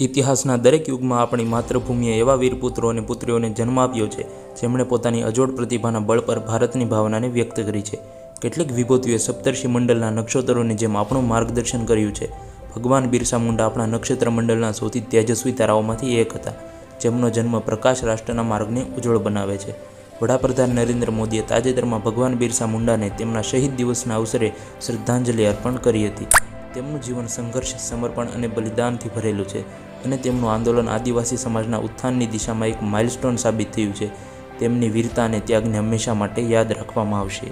ઇતિહાસના દરેક યુગમાં આપણી માતૃભૂમિએ એવા વીરપુત્રો અને પુત્રીઓને જન્મ આપ્યો છે, જેમણે પોતાની અજોડ પ્રતિભાના બળ પર ભારતની ભાવનાને વ્યક્ત કરી છે. કેટલીક વિભૂતિઓએ સપ્તર્ષિ મંડળના નક્ષત્રોની જેમ આપણું માર્ગદર્શન કર્યું છે, ભગવાન બિરસા મુંડા આપણા નક્ષત્ર મંડળના સૌથી તેજસ્વી તારાઓમાંથી એક હતા, જેમનો જન્મ પ્રકાશ રાષ્ટ્રના માર્ગને ઉજ્જવળ બનાવે છે. વડાપ્રધાન નરેન્દ્ર મોદીએ તાજેતરમાં ભગવાન બિરસા મુંડાને તેમના શહીદ દિવસના અવસરે શ્રદ્ધાંજલિ અર્પણ કરી હતી. તેમનું જીવન સંઘર્ષ, સમર્પણ અને બલિદાનથી ભરેલું છે. અને તેમનું આંદોલન આદિવાસી સમાજના ઉત્થાનની દિશામાં એક માઇલસ્ટોન સાબિત થયું છે. તેમની વીરતા અને ત્યાગને હંમેશા માટે યાદ રાખવામાં આવશે.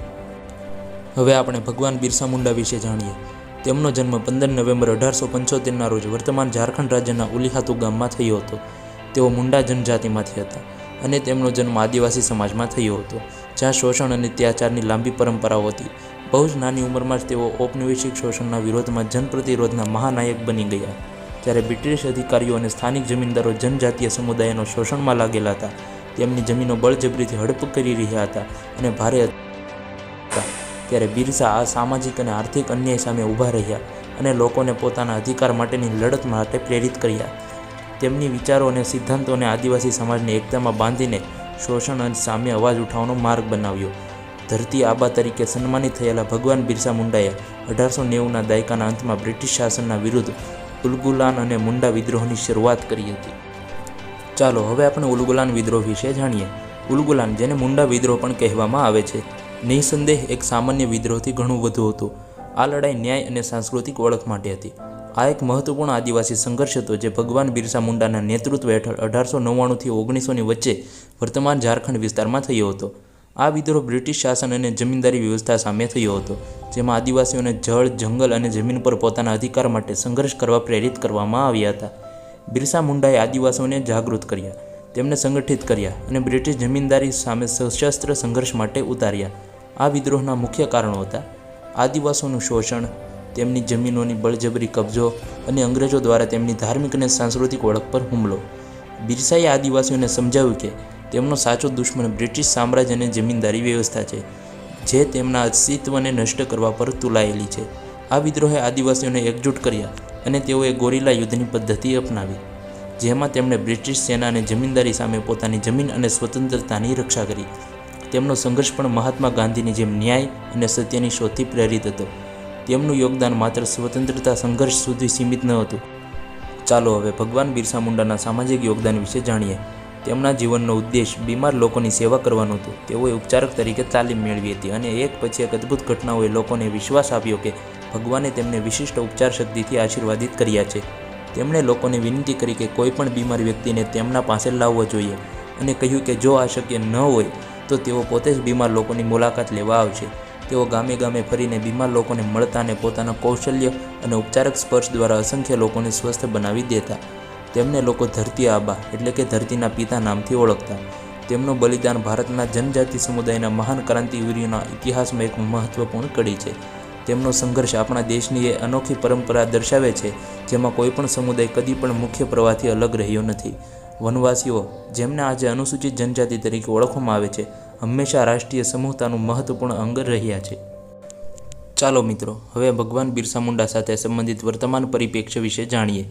હવે આપણે ભગવાન બિરસા મુંડા વિશે જાણીએ. તેમનો જન્મ પંદર નવેમ્બર અઢારસો પંચોતેરના રોજ વર્તમાન ઝારખંડ રાજ્યના ઉલિહાતુ ગામમાં થયો હતો. તેઓ મુંડા જનજાતિમાંથી હતા અને તેમનો જન્મ આદિવાસી સમાજમાં થયો હતો, જ્યાં શોષણ અને અત્યાચારની લાંબી પરંપરાઓ હતી. બહુ જ નાની ઉંમરમાં જ તેઓ ઔપનિવેશિક શોષણના વિરોધમાં જનપ્રતિરોધના મહાનાયક બની ગયા. જ્યારે બ્રિટિશ અધિકારીઓ અને સ્થાનિક જમીનદારો જનજાતીય સમુદાયનો શોષણમાં લાગેલા હતા. તેમની જમીનો બળજબરીથી હડપ કરી રહ્યા હતા અને ભારે હતા. ત્યારે બિરસા આ સામાજિક અને આર્થિક અન્યાય સામે ઊભા રહ્યા અને લોકોને પોતાના અધિકાર માટેની લડત માટે પ્રેરિત કર્યા. તેમની વિચારો અને સિદ્ધાંતોને આદિવાસી સમાજને એકતામાં બાંધીને શોષણ અને સામે અવાજ ઉઠાવવાનો માર્ગ બનાવ્યો. ધરતી આબા તરીકે સન્માનિત થયેલા ભગવાન બિરસા મુંડાએ અઢારસો નેવુંના દાયકાના અંતમાં બ્રિટિશ શાસનના વિરુદ્ધ ઉલગુલાન અને મુંડા વિદ્રોહની શરૂઆત કરી હતી. ચાલો, હવે આપણે ઉલગુલાન વિદ્રોહ વિશે જાણીએ. ઉલગુલાન, જેને મુંડા વિદ્રોહ પણ કહેવામાં આવે છે, નિઃસંદેહ એક સામાન્ય વિદ્રોહથી ઘણું વધુ હતું. આ લડાઈ ન્યાય અને સાંસ્કૃતિક ઓળખ માટે હતી. આ એક મહત્વપૂર્ણ આદિવાસી સંઘર્ષ હતો જે ભગવાન બિરસા મુંડાના નેતૃત્વ હેઠળ અઢારસો નવ્વાણુંથી ઓગણીસોની વચ્ચે વર્તમાન ઝારખંડ વિસ્તારમાં થયો હતો. આ વિદ્રોહ બ્રિટિશ શાસન અને જમીનદારી વ્યવસ્થા સામે થયો હતો, જેમાં આદિવાસીઓને જળ, જંગલ અને જમીન પર પોતાના અધિકાર માટે સંઘર્ષ કરવા પ્રેરિત કરવામાં આવ્યા હતા. બિરસા મુંડાએ આદિવાસીઓને જાગૃત કર્યા, તેમને સંગઠિત કર્યા અને બ્રિટિશ જમીનદારી સામે સશસ્ત્ર સંઘર્ષ માટે ઉતાર્યા. આ વિદ્રોહના મુખ્ય કારણો હતા. આદિવાસીઓનું શોષણ, તેમની જમીનોની બળજબરી કબજો અને અંગ્રેજો દ્વારા તેમની ધાર્મિક અને સાંસ્કૃતિક ઓળખ પર હુમલો. બિરસાએ આદિવાસીઓને સમજાવ્યું કે તેમનો સાચો દુશ્મન બ્રિટિશ સામ્રાજ્ય અને જમીનદારી વ્યવસ્થા છે, જે તેમના અસ્તિત્વને નષ્ટ કરવા પર તુલાયેલી છે. આ વિદ્રોહે આદિવાસીઓને એકજૂટ કર્યા અને તેઓએ ગોરીલા યુદ્ધની પદ્ધતિ અપનાવી, જેમાં તેમણે બ્રિટિશ સેના અને જમીનદારી સામે પોતાની જમીન અને સ્વતંત્રતાની રક્ષા કરી. તેમનો સંઘર્ષ પણ મહાત્મા ગાંધીની જેમ ન્યાય અને સત્યની શોધથી પ્રેરિત હતો. તેમનું યોગદાન માત્ર સ્વતંત્રતા સંઘર્ષ સુધી સીમિત ન હતું. ચાલો હવે ભગવાન બિરસા મુંડાના સામાજિક યોગદાન વિશે જાણીએ. તેમના જીવનનો ઉદ્દેશ બીમાર લોકોની સેવા કરવાનો હતો. તેઓએ ઉપચારક તરીકે તાલીમ મેળવી હતી અને એક પછી એક અદ્ભુત ઘટનાઓએ લોકોને વિશ્વાસ આપ્યો કે ભગવાને તેમને વિશિષ્ટ ઉપચાર શક્તિથી આશીર્વાદિત કર્યા છે. તેમણે લોકોને વિનંતી કરી કે કોઈ પણ બીમાર વ્યક્તિને તેમના પાસે લાવવો જોઈએ અને કહ્યું કે જો આ શક્ય ન હોય, તો તેઓ પોતે જ બીમાર લોકોની મુલાકાત લેવા આવશે. તેઓ ગામે ગામે ફરીને બીમાર લોકોને મળતા અને પોતાના કૌશલ્ય અને ઉપચારક સ્પર્શ દ્વારા અસંખ્ય લોકોને સ્વસ્થ બનાવી દેતા. તેમને લોકો ધરતી આબા, એટલે કે ધરતીના પિતા નામથી ઓળખતા. તેમનું બલિદાન ભારતના જનજાતિ સમુદાયના મહાન ક્રાંતિવીરોના ઇતિહાસમાં એક મહત્વપૂર્ણ કડી છે. તેમનો સંઘર્ષ આપણા દેશની એ અનોખી પરંપરા દર્શાવે છે, જેમાં કોઈપણ સમુદાય કદી પણ મુખ્ય પ્રવાહથી અલગ રહ્યો નથી. વનવાસીઓ, જેમને આજે અનુસૂચિત જનજાતિ તરીકે ઓળખવામાં આવે છે, હંમેશા રાષ્ટ્રીય સમૂહતાનું મહત્વપૂર્ણ અંગ રહ્યા છે. ચાલો મિત્રો, હવે ભગવાન બિરસા મુંડા સાથે સંબંધિત વર્તમાન પરિપ્રેક્ષ્ય વિશે જાણીએ.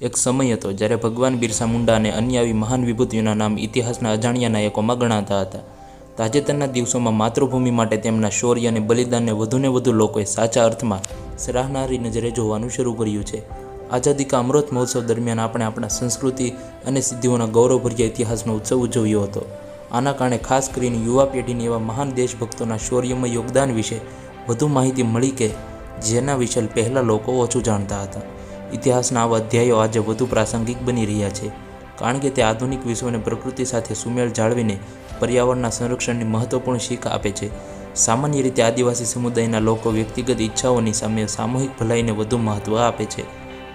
એક સમય હતો જ્યારે ભગવાન બિરસા મુંડા અને અન્ય આવી મહાન વિભૂતિઓના નામ ઇતિહાસના અજાણ્યા નાયકોમાં ગણાતા હતા. તાજેતરના દિવસોમાં માતૃભૂમિ માટે તેમના શૌર્ય અને બલિદાનને વધુને વધુ લોકોએ સાચા અર્થમાં સરાહનારી નજરે જોવાનું શરૂ કર્યું છે. આઝાદી કા અમૃત મહોત્સવ દરમિયાન આપણે આપણા સંસ્કૃતિ અને સિદ્ધિઓના ગૌરવભર્યા ઇતિહાસનો ઉત્સવ ઉજવ્યો હતો. આના કારણે ખાસ કરીને યુવા પેઢીને એવા મહાન દેશભક્તોના શૌર્યમય યોગદાન વિશે વધુ માહિતી મળી કે જેના વિશે પહેલાં લોકો ઓછું જાણતા હતા. ઇતિહાસના આવા અધ્યાયો આજે વધુ પ્રાસંગિક બની રહ્યા છે. કારણ કે તે આધુનિક વિશ્વને પ્રકૃતિ સાથે સુમેળ જાળવીને પર્યાવરણના સંરક્ષણની મહત્વપૂર્ણ શીખ આપે છે. સામાન્ય રીતે આદિવાસી સમુદાયના લોકો વ્યક્તિગત ઈચ્છાઓની સામે સામૂહિક ભલાઈને વધુ મહત્ત્વ આપે છે.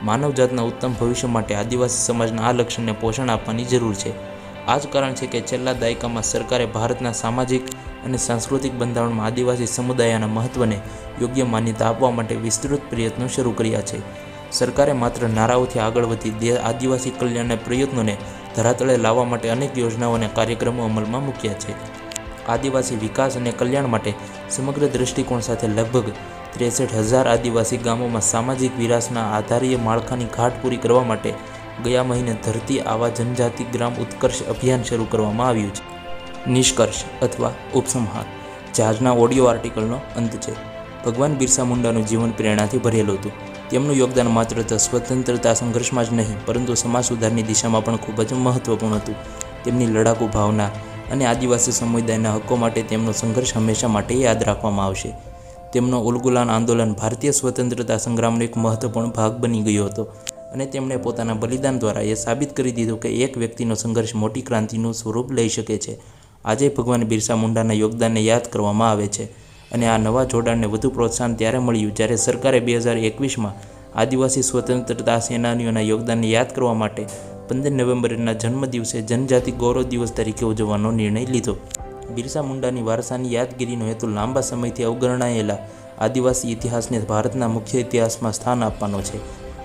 માનવજાતના ઉત્તમ ભવિષ્ય માટે આદિવાસી સમાજના આ લક્ષણને પોષણ આપવાની જરૂર છે. આ જ કારણ છે કે છેલ્લા દાયકામાં સરકારે ભારતના સામાજિક અને સાંસ્કૃતિક બંધારણમાં આદિવાસી સમુદાયના મહત્ત્વને યોગ્ય માન્યતા આપવા માટે વિસ્તૃત પ્રયત્નો શરૂ કર્યા છે. સરકારે માત્ર નારાઓથી આગળ વધી આદિવાસી કલ્યાણના પ્રયત્નોને ધરાતળે લાવવા માટે અનેક યોજનાઓ અને કાર્યક્રમો અમલમાં મૂક્યા છે. આદિવાસી વિકાસ અને કલ્યાણ માટે સમગ્ર દૃષ્ટિકોણ સાથે લગભગ ત્રેસઠ હજાર આદિવાસી ગામોમાં સામાજિક વિરાસના આધારીય માળખાની ઘાટ પૂરી કરવા માટે ગયા મહિને ધરતી આવા જનજાતિ ગ્રામ ઉત્કર્ષ અભિયાન શરૂ કરવામાં આવ્યું છે. નિષ્કર્ષ અથવા ઉપસંહાર. જહાજના ઓડિયો આર્ટિકલનો અંત છે. ભગવાન બિરસા મુંડાનું જીવન પ્રેરણાથી ભરેલું હતું. તેમનું યોગદાન માત્ર સ્વતંત્રતા સંઘર્ષમાં જ નહીં, પરંતુ સમાજ સુધારની દિશામાં પણ ખૂબ જ મહત્વપૂર્ણ હતું. તેમની લડાકુ ભાવના અને આદિવાસી સમુદાયના હક્કો માટે તેમનો સંઘર્ષ હંમેશા માટે યાદ રાખવામાં આવશે. તેમનો ઉલગુલાન આંદોલન ભારતીય સ્વતંત્રતા સંગ્રામનો એક મહત્વપૂર્ણ ભાગ બની ગયો હતો અને તેમણે પોતાના બલિદાન દ્વારા એ સાબિત કરી દીધું કે એક વ્યક્તિનો સંઘર્ષ મોટી ક્રાંતિનું સ્વરૂપ લઈ શકે છે. આજે ભગવાન બિરસા મુંડાના યોગદાનને યાદ કરવામાં આવે છે. અને આ નવા જોડાણને વધુ પ્રોત્સાહન ત્યારે મળ્યું જ્યારે સરકારે બે હજાર એકવીસમાં આદિવાસી સ્વતંત્રતા સેનાનીઓના યોગદાનને યાદ કરવા માટે પંદર નવેમ્બરના જન્મદિવસે જનજાતિ ગૌરવ દિવસ તરીકે ઉજવવાનો નિર્ણય લીધો. બિરસા મુંડાની વારસાની યાદગીરીનો હેતુ લાંબા સમયથી અવગણાયેલા આદિવાસી ઇતિહાસને ભારતના મુખ્ય ઇતિહાસમાં સ્થાન આપવાનો છે.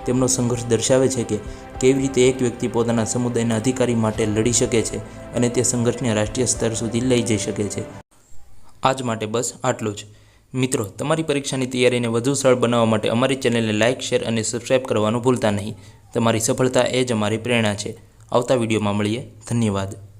તેમનો સંઘર્ષ દર્શાવે છે કે કેવી રીતે એક વ્યક્તિ પોતાના સમુદાયના અધિકારી માટે લડી શકે છે અને તે સંઘર્ષને રાષ્ટ્રીય સ્તર સુધી લઈ જઈ શકે છે. આજ માટે બસ આટલું જ. મિત્રો, તમારી પરીક્ષાની તૈયારીને વધુ સરળ બનાવવા માટે અમારી ચેનલને લાઇક, શેર અને સબસ્ક્રાઇબ કરવાનું ભૂલતા નહીં. તમારી સફળતા એ જ અમારી પ્રેરણા છે. આવતા વિડીયોમાં મળીએ. ધન્યવાદ.